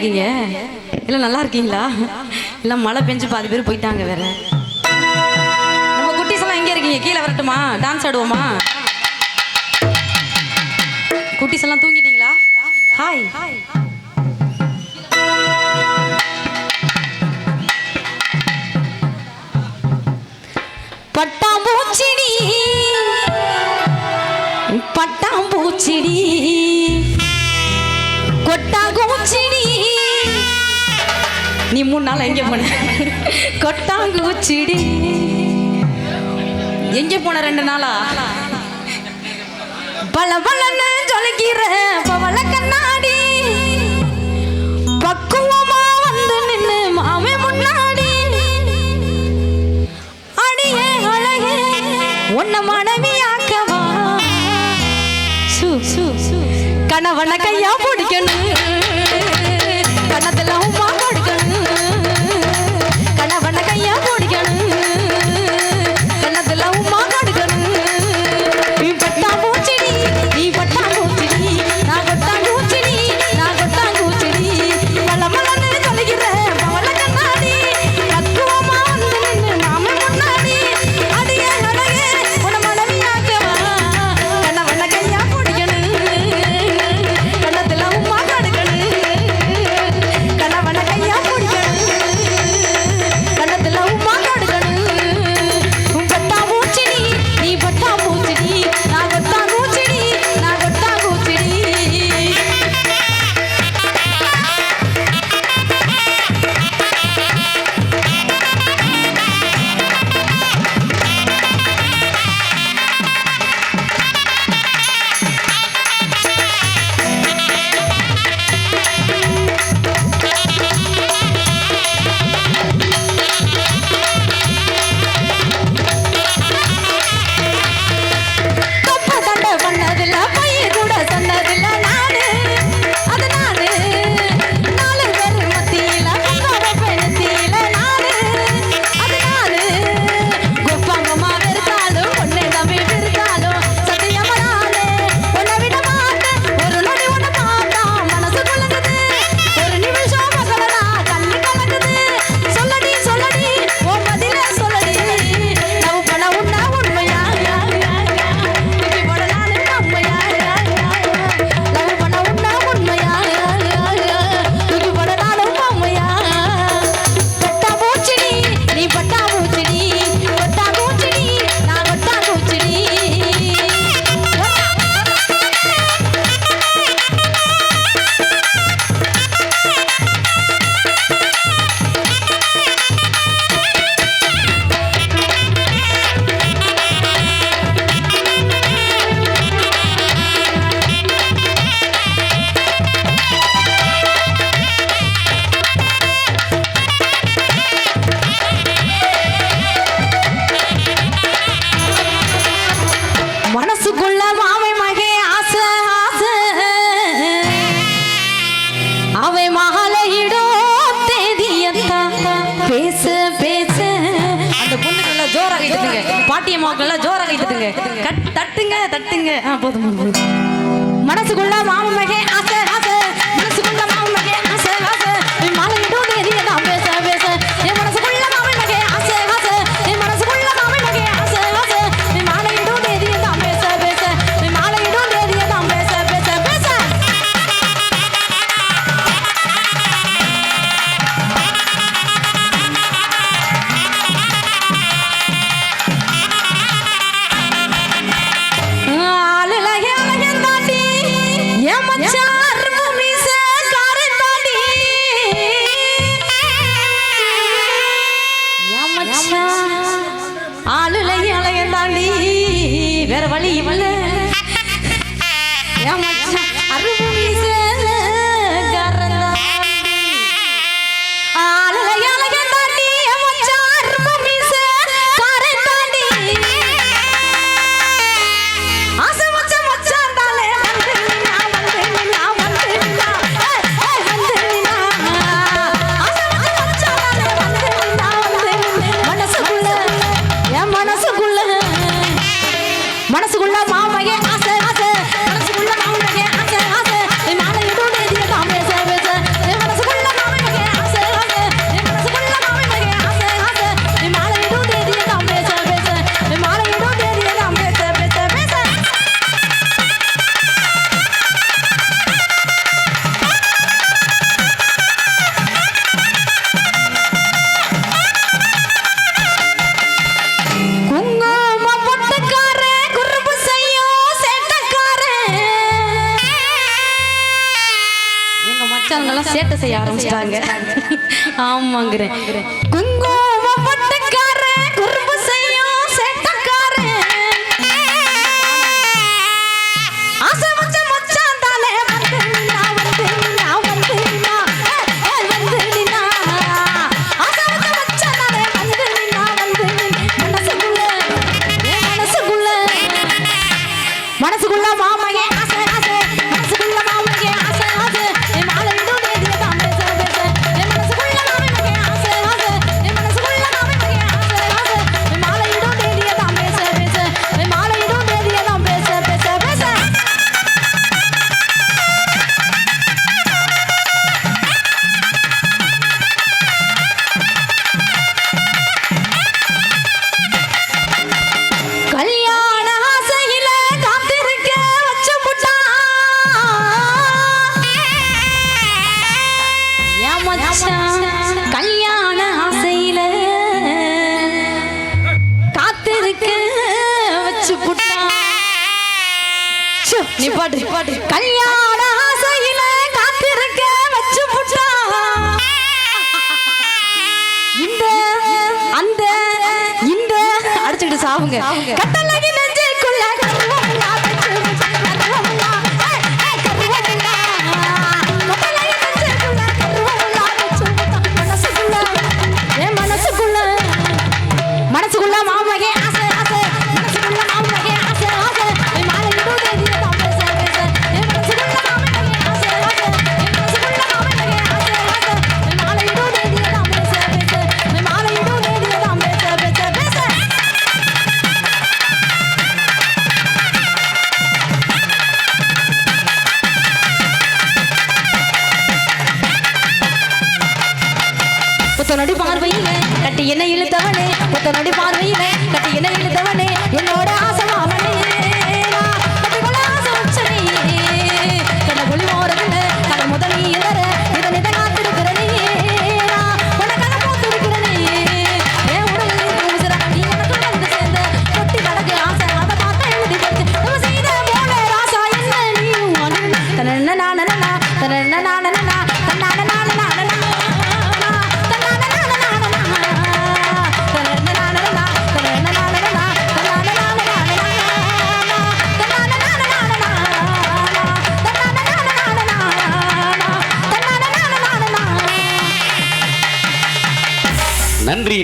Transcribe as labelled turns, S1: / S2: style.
S1: இருக்கீங்க? எல்லாம் நல்லா இருக்கீங்களா? எல்லாம் மழை பெஞ்சு பாதி பேர் போயிட்டாங்க வேற. நம்ம குட்டீஸ் எல்லாம் எங்கே இருக்கீங்க? கீழே வரட்டுமா? டான்ஸ் ஆடுவோமா? குட்டீஸ் எல்லாம் தூங்கிட்டீங்களா? ஹாய் ஹாய் பட்டாம்பூச்சிடி. பட்டாம்பூச்சிடி. கொட்டாங்குச்சிடி நீ மூணு நாள் எங்கே போன? கொட்டாங்குச்சிடி எங்கே போன ரெண்டு நாளா? பல பலன்னு சொல்லிக்கிற பவள கண்ணாடி. பக்குவமா வந்து நின்று மாமே முன்னாடி. அடியே அழகே உன்ன மனைவி ஆக்கவா சு சு சு. கணவன கையா வைக்கணும் தட்டுங்க தட்டுங்க. ஆ போதும் மனசுக்குள்ள மாமன் மகே ஆசை. வேற வழி இல்லை. ஏமாச்சா சேனல்லாம் சேட்டை செய்ய ஆரம்பிச்சிட்டாங்க. ஆமாங்கிறேன். குங்கு நிப்பாட்டு காத்திருக்க வச்சு புட்டா இந்த அந்த இந்த. அடிச்சுக்கிட்டு சாவுங்க. கட்டல
S2: நன்றி நன்றி.